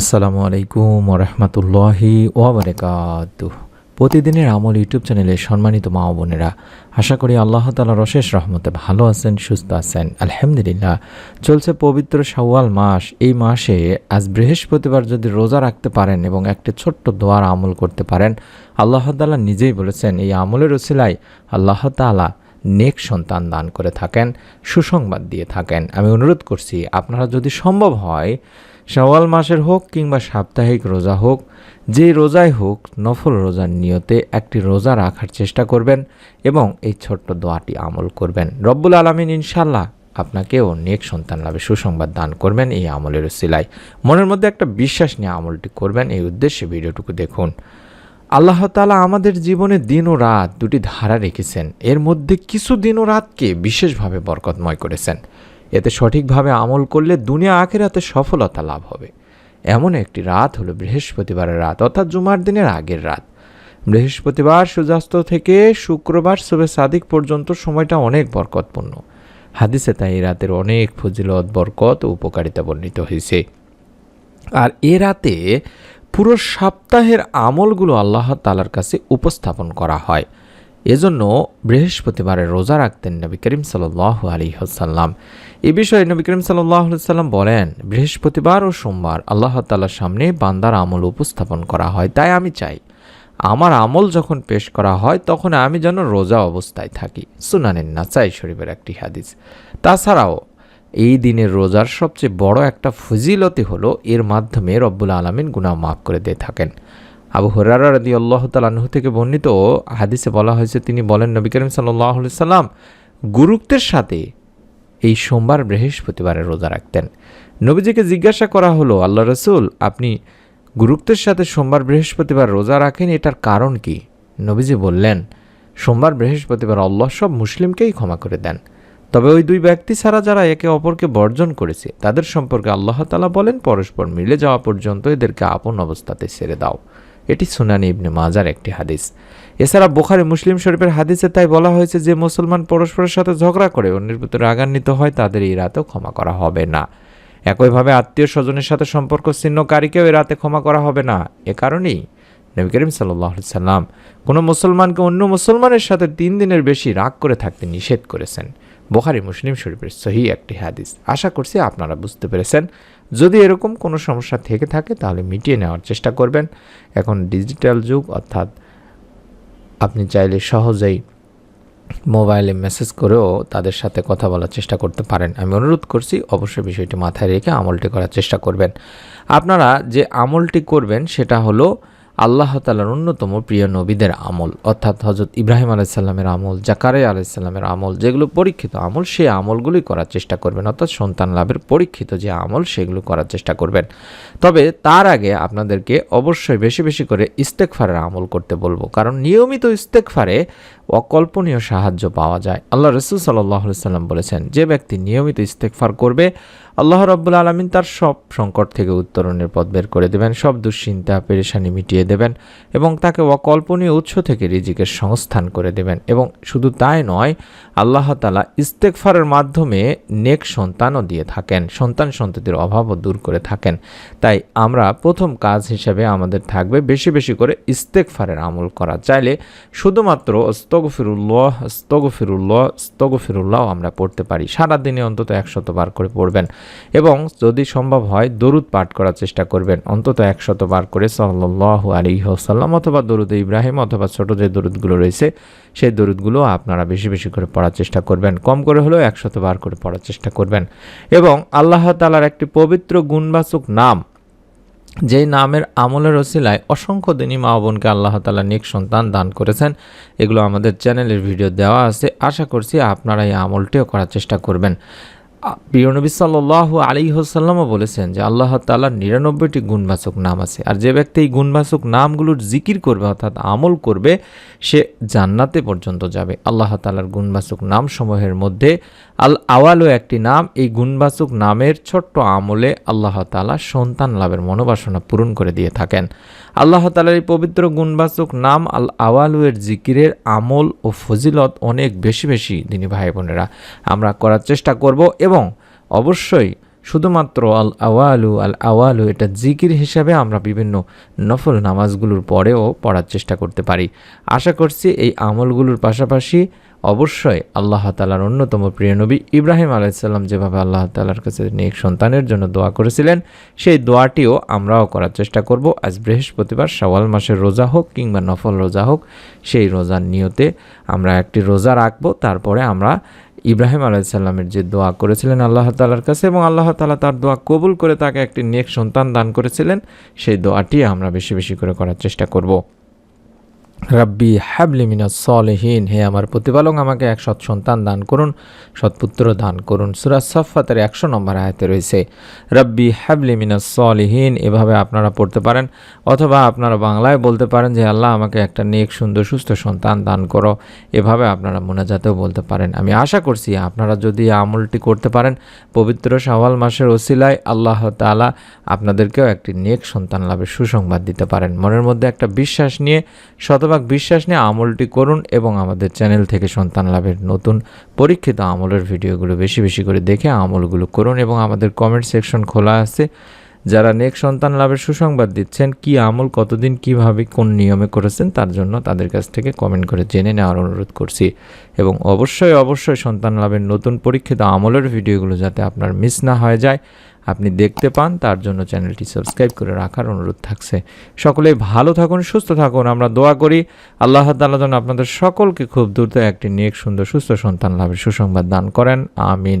আসসালামু আলাইকুম রহমতুল্লাহি ওয়াবারকাত প্রতিদিনের আমল ইউটিউব চ্যানেলে সম্মানিত মা বোনেরা, আশা করি আল্লাহ তালার অশেষ রহমতে ভালো আছেন, সুস্থ আছেন। আলহামদুলিল্লাহ, চলছে পবিত্র শাওয়াল মাস। এই মাসে আজ বৃহস্পতিবার যদি রোজা রাখতে পারেন এবং একটি ছোট্ট দোয়ার আমল করতে পারেন, আল্লাহ তালা নিজেই বলেছেন, এই আমলের ওসিলায় আল্লাহ তালা নেক সন্তান দান করে থাকেন, সুসংবাদ দিয়ে থাকেন। আমি অনুরোধ করছি, আপনারা যদি সম্ভব হয় শাওয়াল মাসের হোক কিংবা সাপ্তাহিক রোজা হোক যে রোজাই হোক, নফল রোজার নিয়তে একটি রোজা রাখার চেষ্টা করবেন এবং এই ছোট্ট দোয়াটি আমল করবেন। রব্বুল আলমিন ইনশাল্লাহ আপনাকেও নেক সন্তান লাভে সুসংবাদ দান করবেন এই আমলের সিলাই মনের মধ্যে একটা বিশ্বাস নিয়ে আমলটি করবেন, এই উদ্দেশ্যে ভিডিওটুকু দেখুন। আল্লাহ তালা আমাদের জীবনে দিন ও রাত দুটি ধারা রেখেছেন। এর মধ্যে কিছু দিন ও রাতকে বিশেষভাবে বরকতময় করেছেন। এতে সঠিকভাবে আমল করলে দুনিয়া আখেরাতে সফলতা লাভ হবে। এমন একটি রাত হলো বৃহস্পতিবারের রাত, অর্থাৎ জুমার দিনের আগের রাত। বৃহস্পতিবার সূর্যাস্ত থেকে শুক্রবার শুভে সাদিক পর্যন্ত সময়টা অনেক বরকতপূর্ণ। হাদিসে তাই এই রাতের অনেক ফজিলত, বরকত ও উপকারিতা বর্ণিত হয়েছে। আর এ রাতে পুরো সপ্তাহের আমলগুলো আল্লাহ তালার কাছে উপস্থাপন করা হয়। এজন্য বৃহস্পতিবারে রোজা রাখতেন নবী করিম সাল আলী হাসাল্লাম এ বিষয়ে নবী করিম সাল্লাম বলেন, বৃহস্পতিবার ও সোমবার আল্লাহ তালার সামনে বান্দার আমল উপস্থাপন করা হয়, তাই আমি চাই। আমার আমল যখন পেশ করা হয়, তখন আমি যেন রোজা অবস্থায় থাকি। সুনানেন নাচাই শরীফের একটি হাদিস। তাছাড়াও, এই দিনের রোজার সবচেয়ে বড় একটা ফজিলতি হলো, এর মাধ্যমে রব্বুল আলমিন গুনাহ মাফ করে দিয়ে থাকেন। আবু হরারা রদি আল্লাহ তালাহ থেকে বর্ণিত হাদিসে বলা হয়েছে, তিনি বলেন, নবী করিম সাল্লাহ সাল্লাম গুরুত্বের সাথে এই সোমবার বৃহস্পতিবারে রোজা রাখতেন। নবীজিকে জিজ্ঞাসা করা হলো, আল্লাহ রসুল, আপনি গুরুত্বের সাথে সোমবার বৃহস্পতিবার রোজা রাখেন, এটার কারণ কি? নবীজি বললেন, সোমবার বৃহস্পতিবার আল্লাহ সব মুসলিমকেই ক্ষমা করে দেন। তবে ওই দুই ব্যক্তি ছাড়া যারা একে অপরকে বর্জন করেছে, তাদের সম্পর্কে আল্লাহ তালা বলেন, পরস্পর মিলে যাওয়া পর্যন্ত এদেরকে আপন অবস্থাতে ছেড়ে দাও। এটি সুনানি ইবনে মাজার একটি হাদিস। এছাড়া বোখারি মুসলিম শরীফের হাদিসে তাই বলা হয়েছে যে, মুসলমান পরস্পরের সাথে ঝগড়া করে অন্যের ভিতরে রাগান্বিত হয় তাদের এই রাতেও ক্ষমা করা হবে না। একইভাবে আত্মীয় স্বজনের সাথে সম্পর্ক ছিন্নকারীকেও এ রাতে ক্ষমা করা হবে না। এ কারণেই নবী করিম সাল্লাম কোনো মুসলমানকে অন্য মুসলমানের সাথে তিন দিনের বেশি রাগ করে থাকতে নিষেধ করেছেন। বোখারি মুসলিম শরীফের সহি একটি হাদিস। আশা করছি আপনারা বুঝতে পেরেছেন। যদি এরকম কোনো সমস্যা থেকে থাকে, তাহলে মিটিয়ে নেওয়ার চেষ্টা করবেন। এখন ডিজিটাল যুগ, অর্থাৎ আপনি চাইলে সহজেই মোবাইলে মেসেজ করেও তাদের সাথে কথা বলার চেষ্টা করতে পারেন। আমি অনুরোধ করছি, অবশ্যই বিষয়টি মাথায় রেখে আমলটি করার চেষ্টা করবেন। আপনারা যে আমলটি করবেন, সেটা হলো আল্লাহ তালার অন্যতম প্রিয় নবীদের আমল, অর্থাৎ হজরত ইব্রাহিম আলাইসাল্লামের আমল জাকারে আলাইসাল্লামের আমল, যেগুলো পরীক্ষিত আমল, সেই আমলগুলি করার চেষ্টা করবেন, অর্থাৎ সন্তান লাভের পরীক্ষিত যে আমল, সেগুলো করার চেষ্টা করবেন। তবে তার আগে আপনাদেরকে অবশ্যই বেশি বেশি করে ইস্তেকফারের আমল করতে বলব, কারণ নিয়মিত ইস্তেকফারে অকল্পনীয় সাহায্য পাওয়া যায়। আল্লাহ রসুল সাল্লাহ সাল্লাম বলেছেন, যে ব্যক্তি নিয়মিত ইস্তেকফার করবে আল্লাহ রব্বুল আলমিন তার সব সংকট থেকে উত্তরণের পথ বের করে দেবেন, সব দুশ্চিন্তা, পেরেশানি মিটিয়ে দেবেন এবং তাকে অকল্পনীয় উৎস থেকে রিজিকের সংস্থান করে দেবেন। এবং শুধু তাই নয়, আল্লাহ তালা ইস্তেকফারের মাধ্যমে নেক সন্তানও দিয়ে থাকেন, সন্তান সন্ততির অভাবও দূর করে থাকেন। তাই আমরা প্রথম কাজ হিসেবে আমাদের থাকবে বেশি বেশি করে ইস্তেকফারের আমল করা। চাইলে শুধুমাত্র স্তগফিরুল্লাহ স্তগফিরুল্লাহ স্তগফিরুল্লাহ আমরা পড়তে পারি। সারাদিনে অন্তত একশত বার করে পড়বেন। এবং যদি সম্ভব হয়, দরুদ পাঠ করার চেষ্টা করবেন। অন্তত একশত বার করে সাল্লাহ আলী সাল্লাম অথবা দরুদ ইব্রাহিম অথবা ছোট যে দরুদগুলো রয়েছে, সেই দরুদগুলো আপনারা বেশি বেশি করে পড়ার চেষ্টা করবেন। কম করে হলেও একশত বার করে পড়ার চেষ্টা করবেন। এবং আল্লাহ তালার একটি পবিত্র গুণবাচক নাম যেই নামের আমলের ওসিলায় অসংখ্য দিনী মা বোনকে আল্লাহ তালা নেক সন্তান দান করেছেন। এগুলো আমাদের চ্যানেলের ভিডিও দেওয়া আছে। আশা করছি আপনারা এই আমলটিও করার চেষ্টা করবেন। প্রিয় নবী সাল্লাহ আলী হোসাল্লামও বলেছেন যে আল্লাহ তালার নিরানব্বইটি গুণবাচক নাম আছে। আর যে ব্যক্তি এই গুণবাচক নামগুলোর জিকির করবে, অর্থাৎ আমল করবে, সে জান্নাতে পর্যন্ত যাবে। আল্লাহ তালার গুণবাচক নাম সমূহের মধ্যে আল আওয়ালও একটি নাম। এই গুণবাচক নামের ছোট্ট আমলে আল্লাহ তালা সন্তান লাভের মনোবাসনা পূরণ করে দিয়ে থাকেন। আল্লাহ তালার এই পবিত্র গুণবাচক নাম আল আওয়ালুয়ের জিকিরের আমল ও ফজিলত অনেক বেশি বেশি, দিনী ভাই বোনেরা। আমরা করার চেষ্টা করব এবং অবশ্যই শুধুমাত্র আল আওয়ালু আল আওয়ালু এটা জিকির হিসাবে আমরা বিভিন্ন নফল নামাজগুলোর পরেও পড়ার চেষ্টা করতে পারি। আশা করছি এই আমলগুলোর পাশাপাশি অবশ্যই আল্লাহ তালার অন্যতম প্রিয় নবী ইব্রাহিম আলাইসাল্লাম যেভাবে আল্লাহ তালার কাছে নেক সন্তানের জন্য দোয়া করেছিলেন, সেই দোয়াটিও আমরাও করার চেষ্টা করব। আজ বৃহস্পতিবার সওয়াল মাসের রোজা হোক কিংবা নফল রোজা হোক, সেই রোজার নিয়তে আমরা একটি রোজা রাখব। তারপরে আমরা ইব্রাহিম আলাইসাল্লামের যে দোয়া করেছিলেন আল্লাহ তালার কাছে এবং আল্লাহ তালা তার দোয়া কবুল করে তাকে একটি নেক সন্তান দান করেছিলেন, সেই দোয়াটি আমরা বেশি বেশি করে করার চেষ্টা করব। রাব্বি হ্যাবলি মিনাস সলেহীন হে আমার প্রতিপালক, আমাকে এক সৎ সন্তান দান করুন সৎপুত্র দান করুন। সুরাজ সফাতের একশো নম্বর আয়তে রয়েছে, রাব্বি হ্যাবলি মিনাস সলেহীন এভাবে আপনারা পড়তে পারেন, অথবা আপনারা বাংলায় বলতে পারেন যে, আল্লাহ আমাকে একটা নেক, সুন্দর, সুস্থ সন্তান দান করো। এভাবে আপনারা মোনাজাতেও বলতে পারেন। আমি আশা করছি আপনারা যদি আমলটি করতে পারেন, পবিত্র শাওয়াল মাসের ওসিলায় আল্লাহ তালা আপনাদেরকেও একটি নেক সন্তান লাভের সুসংবাদ দিতে পারেন। মনের মধ্যে একটা বিশ্বাস নিয়ে শতভাগ বিশ্বাস নিয়ে আমলটি করুন এবং আমাদের চ্যানেল থেকে সন্তান লাভের নতুন পরীক্ষিত আমলের ভিডিওগুলো বেশি বেশি করে দেখে আমলগুলো করুন এবং আমাদের কমেন্ট সেকশন খোলা আছে। যারা নেক সন্তান লাভের সুসংবাদ দিচ্ছেন, কি আমল, কতদিন, কীভাবে, কোন নিয়মে করেছেন, তার জন্য তাদের কাছ থেকে কমেন্ট করে জেনে নেওয়ার অনুরোধ করছি। এবং অবশ্যই অবশ্যই সন্তান লাভের নতুন পরীক্ষিত আমলের ভিডিওগুলো যাতে আপনার মিস না হয়ে যায়, আপনি দেখতে পান, তার জন্য চ্যানেলটি সাবস্ক্রাইব করে রাখার অনুরোধ থাকছে। সকলেই ভালো থাকুন, সুস্থ থাকুন, আমরা দোয়া করি, আল্লাহ তাআলা যেন আপনাদের সকলকে খুব দ্রুত একটি নেক, সুন্দর, সুস্থ সন্তান লাভের সুসংবাদ দান করেন, আমিন।